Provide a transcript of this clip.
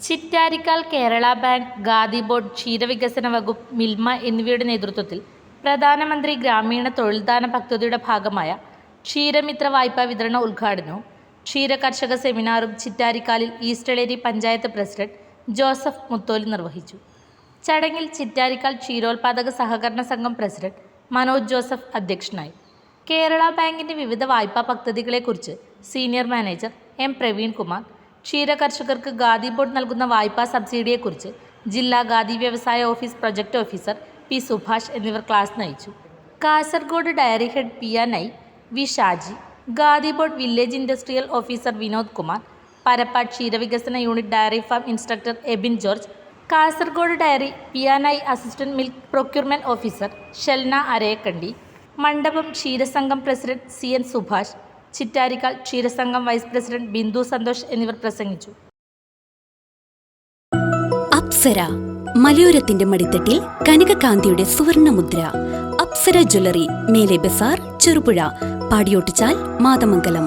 Chittarikkal Kerala bank Khadi board ക്ഷീരവികസന വകുപ്പ് മിൽമ എന്നിവയുടെ നേതൃത്വത്തിൽ പ്രധാനമന്ത്രി ഗ്രാമീണ തൊഴിൽദാന പദ്ധതിയുടെ ഭാഗമായ ക്ഷീരമിത്ര വായ്പാ വിതരണ ഉദ്ഘാടനവും ക്ഷീര കർഷക സെമിനാറും ചിറ്റാരിക്കാലിൽ ഈസ്റ്റലേരി പഞ്ചായത്ത് പ്രസിഡന്റ് ജോസഫ് മുത്തോലി നിർവഹിച്ചു. ചടങ്ങിൽ ചിറ്റാരിക്കാൽ ക്ഷീരോത്പാദക സഹകരണ സംഘം പ്രസിഡന്റ് മനോജ് ജോസഫ് അധ്യക്ഷനായി. കേരള ബാങ്കിന്റെ വിവിധ വായ്പാ പദ്ധതികളെക്കുറിച്ച് senior manager M Praveen Kumar ക്ഷീര കർഷകർക്ക് ഖാദി ബോർഡ് നൽകുന്ന വായ്പാ സബ്സിഡിയെക്കുറിച്ച് ജില്ലാ ഖാദി വ്യവസായ office project officer P Subhash എന്നിവർ ക്ലാസ് നയിച്ചു. Kasaragod dairy head P N I V Shaji Khadi board village industrial officer Vinod Kumar Parappad ക്ഷീരവികസന unit dairy farm instructor Ebin George Kasaragod dairy P N I assistant milk procurement officer Shelna Arayakkandi Mandapam ക്ഷീരസംഘം president C N Subhash Chittarikkal ക്ഷീരസംഘം vice president Bindu Santhosh എന്നിവർ പ്രസംഗിച്ചു. അപ്സര മലയോരത്തിന്റെ മടിത്തട്ടിൽ കനകകാന്തിയുടെ സുവർണമുദ്ര. Apsara jewellery മേലെ ബസാർ ചെറുപുഴ പാടിയോട്ടിച്ചാൽ മാതമംഗലം.